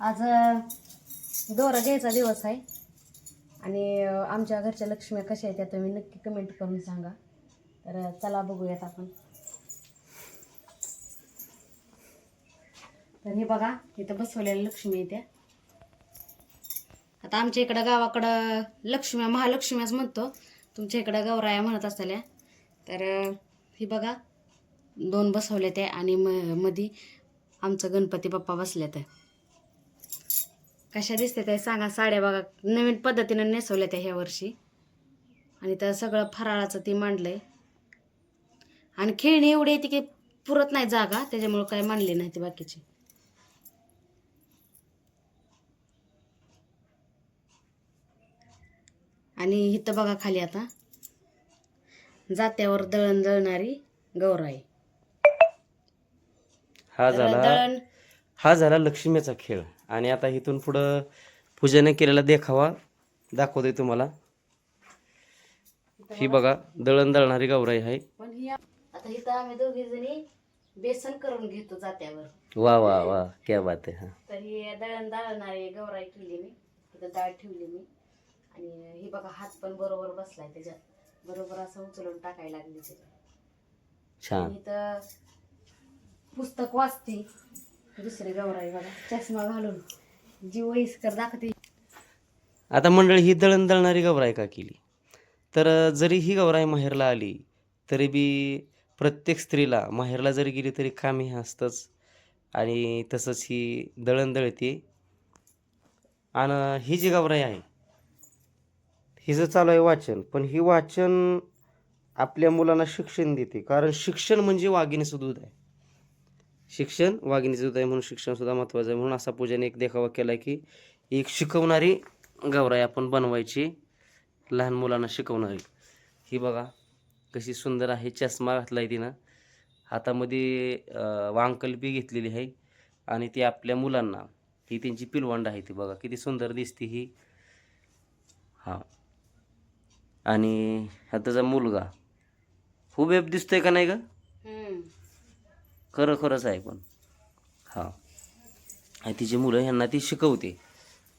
आज दोरा घ्यायचा दिवस आहे. आणि आमच्या घरच्या लक्ष्म्या कशा आहेत त्या तुम्ही नक्की कमेंट करून सांगा. तर चला बघूयात आपण. तर हे बघा इथं बसवलेल्या लक्ष्मी आहे त्या. आता आमच्या इकडं गावाकडं लक्ष्म्या महालक्ष्म्याच म्हणतो. तुमच्या इकडं गौराया म्हणत असताल्या. तर ही बघा दोन बसवल्या त्या आणि म मधी आमचं गणपती बाप्पा बसल्या त्या. कशा दिसते त्या सांगा. साड्या बघा नवीन पद्धतीनं नेसवल्या त्या ह्या वर्षी. आणि तर सगळं फराळाचं ती मांडलंय. आणि खेळणी एवढी येते की पुरत नाही जागा त्याच्यामुळं काय मांडली नाही ती बाकीची. आणि इथं बघा खाली आता. जात्यावर दळण दळणारी गौराई. हा झाला. दळण. हा झाला लक्ष्मीचा खेळ. आणि आता इथून पुढं पूजेने केलेला देखावा दाखवतोय तुम्हाला. ही बघा दळण दळणारी गौराई आहे. पण ही आता इथं आम्ही दोघी जणी बेसन करून घेतो जात्यावर. वा वा वा क्या बात आहे हा. तर ही दळण दळणारी गौराई केली मी. तिथं डाळ ठेवली मी. आणि ही बघा हात पण बरोबर बसलाय त्याच्यात. बरोबर असं उचलून टाकायला लागली छान. इथं पुस्तक वाचते. दुसरे गौराई बघा. चष्मा घालून जी वयस्कर दाखवते. आता मंडळी ही दळण दळणारी गौराई का केली? तर जरी ही गौराई माहेरला आली तरी बी प्रत्येक स्त्रीला माहेरला जरी गेली तरी काम हे असतंच. आणि तसंच ही दळण दळते. आणि ही जी गौराई आहे हिचं चालू आहे वाचन पण ही वाचन आपल्या मुलांना शिक्षण देते. कारण शिक्षण म्हणजे वाघिणीचं दूध आहे. शिक्षण वाघिणीचं दूध आहे म्हणून शिक्षणसुद्धा महत्त्वाचं आहे म्हणून असा पूजाने एक देखावा केला की एक शिकवणारी गौराई आपण बनवायची लहान मुलांना शिकवणारी. ही बघा कशी सुंदर आहे चष्मा घातला आहे तिनं. हातामध्ये अं, वांकलपी घेतलेली आहे आणि ती आपल्या मुलांना ही त्यांची पिलवंड आहे ती बघा किती सुंदर दिसते ही. हां. आणि हा त्याचा मुलगा. खूप वेब दिसतोय का नाही ग? खरं खरंच आहे पण. हां. आणि तिची मुलं ह्यांना ती शिकवते.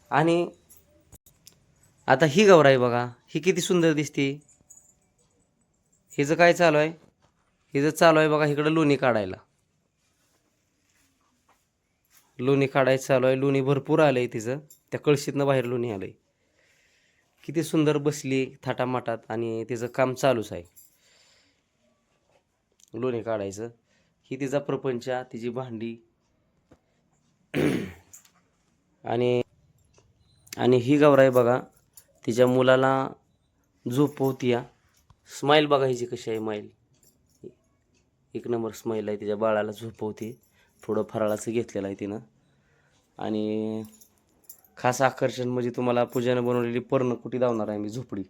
आणि आता ही गौराई बघा ही किती सुंदर दिसते. हिचं काय चालू आहे? हिचं चालू आहे बघा इकडं लोणी काढायला. लोणी काढायचं चालू आहे लोणी भरपूर आलं आहे तिचं. त्या कळशीतनं बाहेर लोणी आलं आहे किती सुंदर बसली थाटामाटात आणि तिचं काम चालूच आहे. लोणी काढायचं. ही तिचा प्रपंच तिची भांडी. आणि आणि ही गौराई बघा तिच्या मुलाला झोपवती या स्माईल बघा हिची कशी आहे माईल एक नंबर स्माईल आहे तिच्या बाळाला झोपवते. थोडं फराळाचं घेतलेलं आहे तिनं. आणि खास आकर्षण म्हणजे तुम्हाला पूजानं बनवलेली पर्णकुटी धावणार आहे मी झोपडी.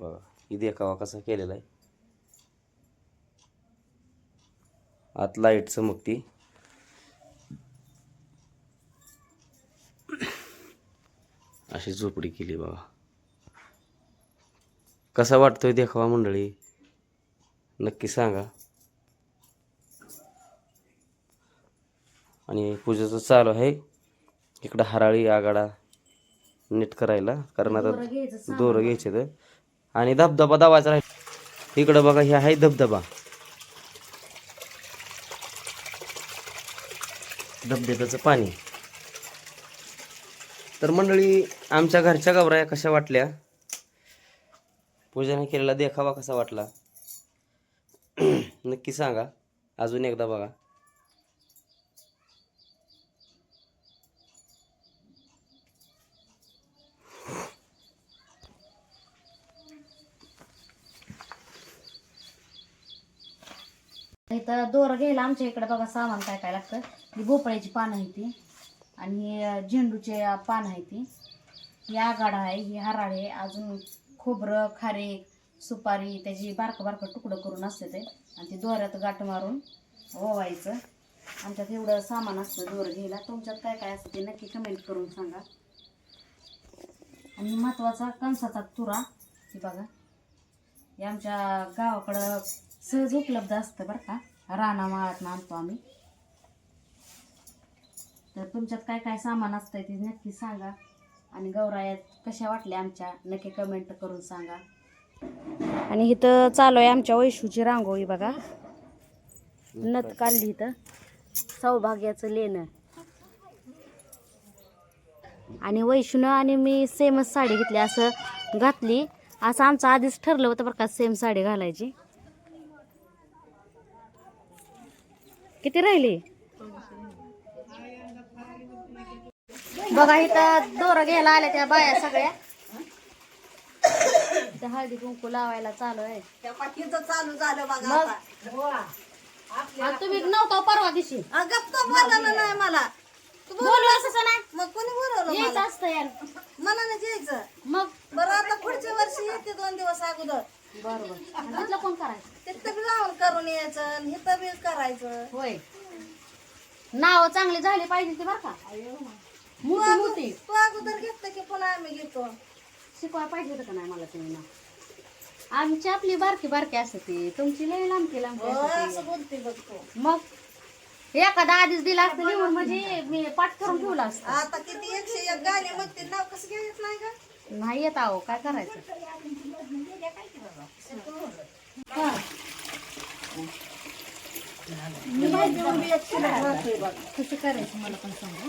बघा ही देखावा कसा केलेला आहे. आत लाइट चमकती अशी झोपडी केली बघा कसा वाटतोय देखावा मंडळी? नक्की सांगा. आणि पूजेचं चालू आहे. इकडं हराळी आगाडा नीट करायला कारण आता. दोरं घ्यायचे तर आणि धबधबा दावायचा राहील. इकडं बघा हे आहे धबधबा. धबधब्याचं पाणी. तर मंडळी आमच्या घरच्या गवराया कशा वाटल्या? पूजाने केलेला देखावा कसा वाटला? नक्की सांगा. अजून एकदा बघा. इथं दोरं घ्यायला आमच्या इकडे बघा सामान काय काय लागतं. ही भोपळ्याची पानं आहे ती. आणि झेंडूचे पान आहे ती. ही आगाडा आहे ही हराळ आहे अजून खोबरं खारे सुपारी त्याची बारकं बारकं तुकडं करून असते ते. आणि ते दोऱ्यात गाठ मारून ओवायचं. आमच्यात एवढं सामान असतं दोर घ्यायला. तुमच्यात काय काय असतं ते नक्की कमेंट करून सांगा. आणि महत्त्वाचा कणसाचा तुरा हे बघा. हे आमच्या गावाकडं सहज उपलब्ध असतं बरं का. रानामाळात आणतो आम्ही. तर तुमच्यात काय काय सामान असतं ते नक्की सांगा. आणि गौरायात कशा वाटल्या आमच्या? नक्की कमेंट करून सांगा. आणि इथं चालू आहे आमच्या वैशूची रांगोळी बघा. नथ काढली इथं. सौभाग्याचं लेणं. आणि वैशूनं आणि मी सेमच साडी घेतली असं घातली. असं आमचं आधीच ठरलं होतं बरं का सेम साडी घालायची. किती राहिली? बघा इथं दोरं घ्यायला आल्या त्या बाया सगळ्या. इथं हळदी कुंकू लावायला चालू आहे. चालू झालं बघा मग आणि तुम्ही नव्हता परवा दिवशी. गप्प बोलायला नाही मला. तू बोल बोलू असं नाही? मग कोणी बोलवलं यायचं मला? असतं यार. मनाने यायचं. मग? बरं आता पुढच्या वर्षी येते दोन दिवस अगोदर. बरोबर. आणि तिथलं कोण करायचं? तिथं बी जाऊन करून यायचं आणि इथं बी करायचं. होय. नाव चांगली झाली पाहिजे ती बरं का. तू मोठी अगो- मोठी तू अगोदर घेतलं की पुन्हा आम्ही घेतो. शिकवाय पाहिजे होतं का नाही मला तुम्ही आमची आपली बारकी बारकी असते. ती तुमची लई लांबकी लांबकी हो, असते. असं बोलते बघ तू. मग एखादा आधीच दिला असतं लिहून म्हणजे मी पाठ करून ठेवला असतं. आता किती एकशे एक गाणे मग ते नाव कसं घ्यायचं नाही का? नाही येत आहो काय करायचं? हा. कसं करायचं मला पण सांगा.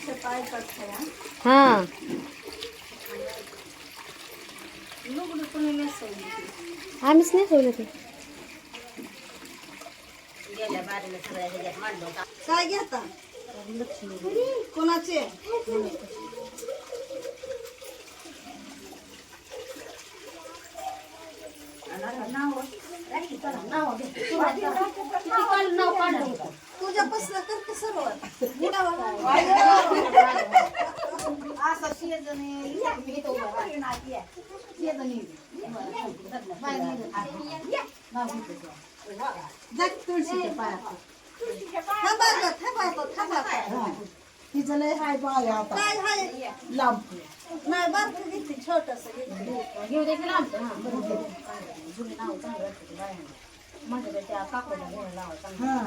ते पाय पडतंय, हा. हा लुगडं कोणी नेसवली काय घेता? कोणाचे? नाव काढलं होतं तुझ्या पसला करते सर्व. असं शेजने तुळशीच्या तिचं लय हाय बाय आता लांब नाही बारकं छोटस घेऊ दे की हा बरं नाव बायांना. त्या काकूला घेऊन लावा चांगलं. हा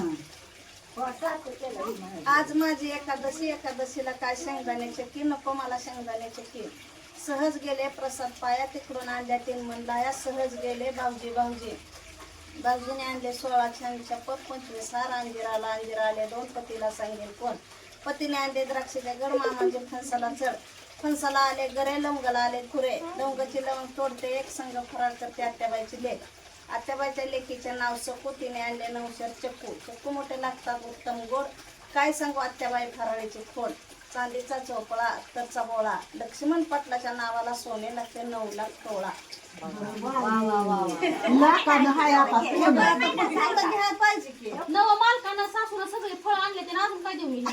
आज माझी एकादशी एकादशीला काय शेंगदाण्याचे की नको मला शेंगदाण्याचे की सहज गेले प्रसाद पाया तिकडून आणल्या तीन मंदाया सहज गेले भाऊजी भाऊजी. भाऊजीने आणले सोळा छानच्या पत पंचवीस हार अंजिराला अंजीर आले दोन पतीला सांगेल कोण? पतीने आणले द्राक्षाच्या गड मामाचे फणसाला चढ. फणसाला आले गरे लवंगाला आले खुरे. लवंगाची लवंग तोडते एक संघ फराळ करते आत्याबाईची लेख. आत्याबाईच्या लेखीचे नाव सकू तिने आणले नवशर चक्कू चक्कू मोठे लागतात उत्तम गोड. काय सांगू आत्याबाई फराळीची खोड चांदीचा चोपळा अत्तरचा बोळा लक्ष्मण पटलाच्या नावाला सोने लागते नऊ लाख टोळा पाहिजे की नवं मालकानं सासूला सगळे फळ आणले ते अजून काय देऊ मी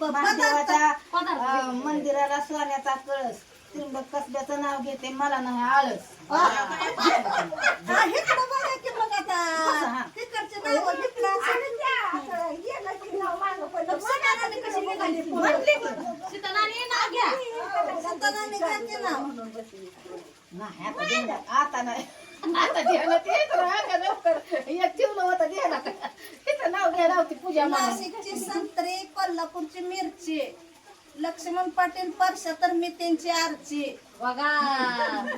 ब- महादेवाच्या पदार्थ अं, मंदिराला सोन्याचा कळस त्रिंबक कसब्याचं नाव घेते मला नाही आळस हा, बघा की मग आता तिकडचे नाव सणाने कशी निघाली? पुढं? सीताराणी नाव घ्या. सणाने घ्यायचे नाव. नाही आता देणार. आता नाही. आता देणार तेच रागा लवकर. एक ठेवलं होतं देणार तिचं नाव घ्यायला होती पूजा म्हणून नाशिकची संत्री कोल्हापूरची मिरची लक्ष्मण पाटील परशा तर मी त्यांची आरची. बघा.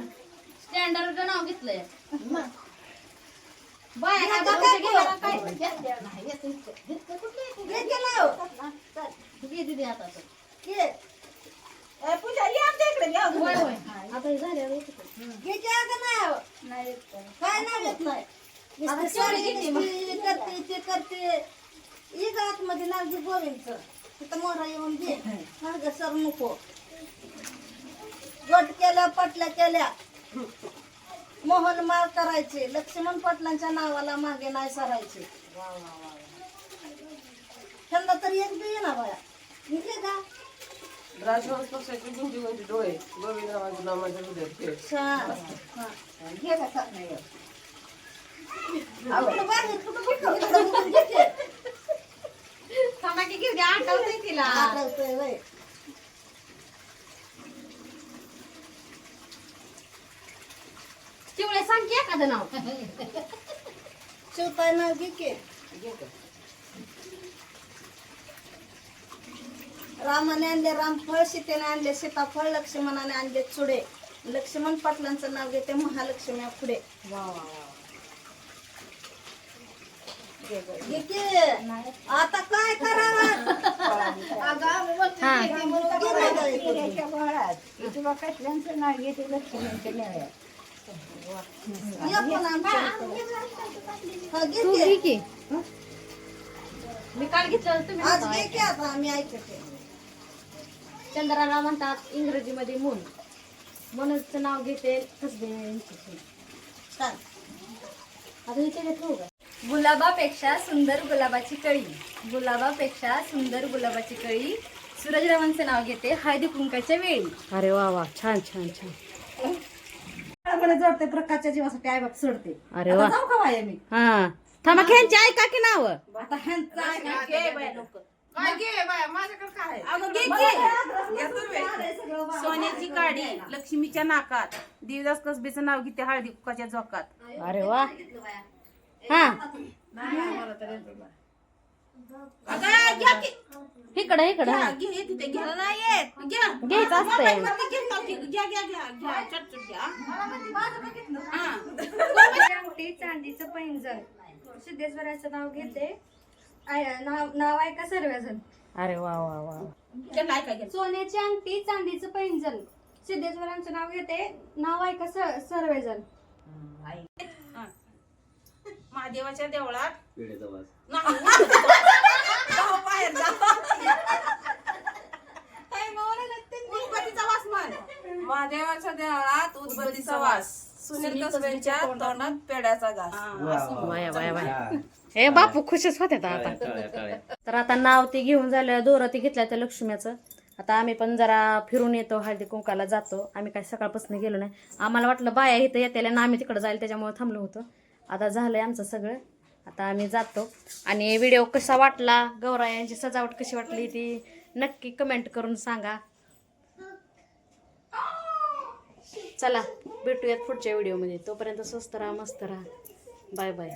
स्टँडर्ड नाव घेतलंय. काय? नाही, येतं नाही करते ते करते. ग आतमध्ये नागजी गोविंदचं. तिथं मोरा येऊन घे. नाग सर नको. गट केल्या पटल्या केल्या. मोहन माळ करायचे लक्ष्मण पटलांच्या नावाला मागे नाही सरायचे त्यांना तरी एक बी ना बाया निघे का राजवंश पक्षाचे गुंजी गुंजी डोळे गोविंदरावांच्या नामाच्या हृदयात हा. घे का नाही बाहेर, कुठं कुठं, घेते. घेऊ द्या आठवतंय तिला आठवतंय चिवळे सांग की एखादं नाव. शिवताय नाव घे की. रामाने आणले रामफळ सीतेने आणले सीताफळ लक्ष्मणाने आणले चुडे. लक्ष्मण पाटलांचं नाव घेते महालक्ष्मी पुढे. आता काय करावं. तुला कसल्यांचं नाव घेते लक्ष्मीच्या हा, तू. घे की. मी काल घेतलं तुम्ही आज नव्हता घे की आता आम्ही ऐकते. चंद्राला म्हणतात इंग्रजीमध्ये मून मनचं नाव घेते कसबे छान आता इथे घेतलं का गुलाबापेक्षा सुंदर गुलाबाची कळी. गुलाबापेक्षा सुंदर गुलाबाची कळी. सूरजरावांचे नाव घेते हळदी कुंकाच्या वेळी. अरे वा वा. छान छान छान. मला जोडते प्रकाशच्या जीवासाठी आई बाप सोडते. अरे आता जाऊ का बाया मी? हा. थांबा खेळची ऐका की नाव? आता ह्यांचं ऐका. घे बाया लोकं. काय घे बाया? माझ्याकडे काय आहे? अगं, घे मला की. घ्या तुम्ही. आलंय सगळं बाबा. सोन्याची काडी लक्ष्मीच्या नाकात. देवदास कसबेचं नाव घेते हळदी कुकाच्या जोकात अरे वा. हा. अगं, घ्या की. इकडं इकडं. हा. घे हे तिथे घ्यायला नाही येत घ्या. घ्यायचं असतंय. ते घे, घ्या, घ्या घ्या घ्या घ्या चटचट घ्या. हा. अंगठी चांदीचं पैंजण. सिद्धेश्वराचं नाव घेते. आय- नाव नाव आहे का सर्वजण? अरे वा वा वा. ऐका घ्या. सोन्याची अंगठी चांदीचं पैंजण. सिद्धेश्वरांचं नाव घेते. नाव आहे का स- सर्वजण? महादेवाच्या देवळात? पिढीचा वास. नाही. जाऊ बाहेर जा. उदबत्तीचा वास म्हण. महादेवाच्या देवळात उदबत्तीचा वास. सुनील कसब्यांच्या तोंडात. पेड्याचा घास. वाया वाया वाया. हे बापू खुशच होते आता. तर आता नाव ते घेऊन झालं दोरं ते घेतलं त्या लक्ष्म्याचं आता आम्ही पण जरा फिरून येतो हळदी कुंकाला जातो. आम्ही काही सकाळपासून गेलो नाही. आम्हाला वाटलं बाया इथं येत्याला ना आम्ही तिकडं जायला त्याच्यामुळे थांबलो होतो. आता झालं आहे आमचं सगळं. आता आम्ही जातो. आणि व्हिडिओ कसा वाटला? गौरायांची सजावट कशी वाटली ती? नक्की कमेंट करून सांगा. चला भेटूयात पुढच्या व्हिडिओमध्ये तोपर्यंत स्वस्त राहा मस्त राहा. Bye bye